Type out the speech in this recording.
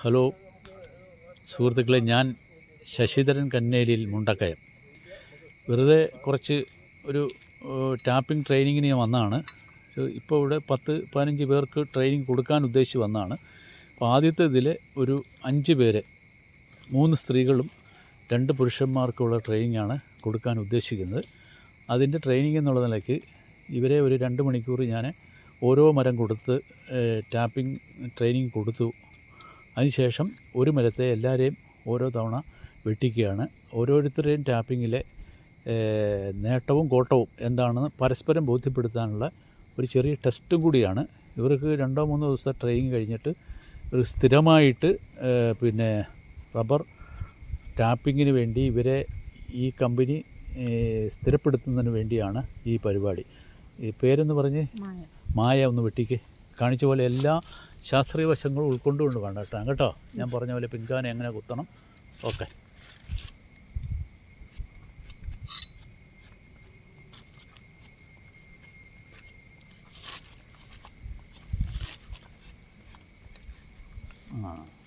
Hello സുഹൃത്തുക്കളെ ഞാൻ ശശിധരൻ കന്നേലിൽ മുണ്ടക്കയം. വെറുതെ കുറച്ച് ഒരു ടാപ്പിംഗ് ട്രെയിനിങ്ങിന് ഞാൻ വന്നതാണ്. ഇപ്പോൾ ഇവിടെ പത്ത് പതിനഞ്ച് പേർക്ക് ട്രെയിനിങ് കൊടുക്കാൻ ഉദ്ദേശിച്ച് വന്നതാണ്. അപ്പോൾ ആദ്യത്തെ ഇതിൽ ഒരു അഞ്ച് പേര് മൂന്ന് സ്ത്രീകളും രണ്ട് പുരുഷന്മാർക്കുള്ള ട്രെയിനിങ്ങാണ് കൊടുക്കാൻ ഉദ്ദേശിക്കുന്നത്. അതിന്റെ ട്രെയിനിങ് എന്നുള്ള നിലയ്ക്ക് ഇവരെ ഒരു രണ്ട് മണിക്കൂർ ഞാൻ ഓരോ മരം കൊടുത്ത് ടാപ്പിംഗ് ട്രെയിനിങ് കൊടുത്തു. അതിനുശേഷം ഒരു മരത്തെ എല്ലാവരെയും ഓരോ തവണ വെട്ടിക്കുകയാണ്. ഓരോരുത്തരുടെയും ടാപ്പിങ്ങിലെ നേട്ടവും കോട്ടവും എന്താണെന്ന് പരസ്പരം ബോധ്യപ്പെടുത്താനുള്ള ഒരു ചെറിയ ടെസ്റ്റും കൂടിയാണ്. ഇവർക്ക് രണ്ടോ മൂന്നോ ദിവസത്തെ ട്രെയിനിങ് കഴിഞ്ഞിട്ട് ഒരു സ്ഥിരമായിട്ട് പിന്നെ റബ്ബർ ടാപ്പിങ്ങിന് വേണ്ടി ഇവരെ ഈ കമ്പനി സ്ഥിരപ്പെടുത്തുന്നതിന് വേണ്ടിയാണ് ഈ പരിപാടി. ഈ പേരെന്ന് പറഞ്ഞ് മായ ഒന്ന് വെട്ടിക്ക്. കാണിച്ച പോലെ എല്ലാ ശാസ്ത്രീയ വശങ്ങളും ഉൾക്കൊണ്ടുകൊണ്ട് കേട്ടോ. കേട്ടോ? ഞാൻ പറഞ്ഞ പോലെ പിങ്കാനെ എങ്ങനെ കുത്തണം? ഓക്കെ. ആ.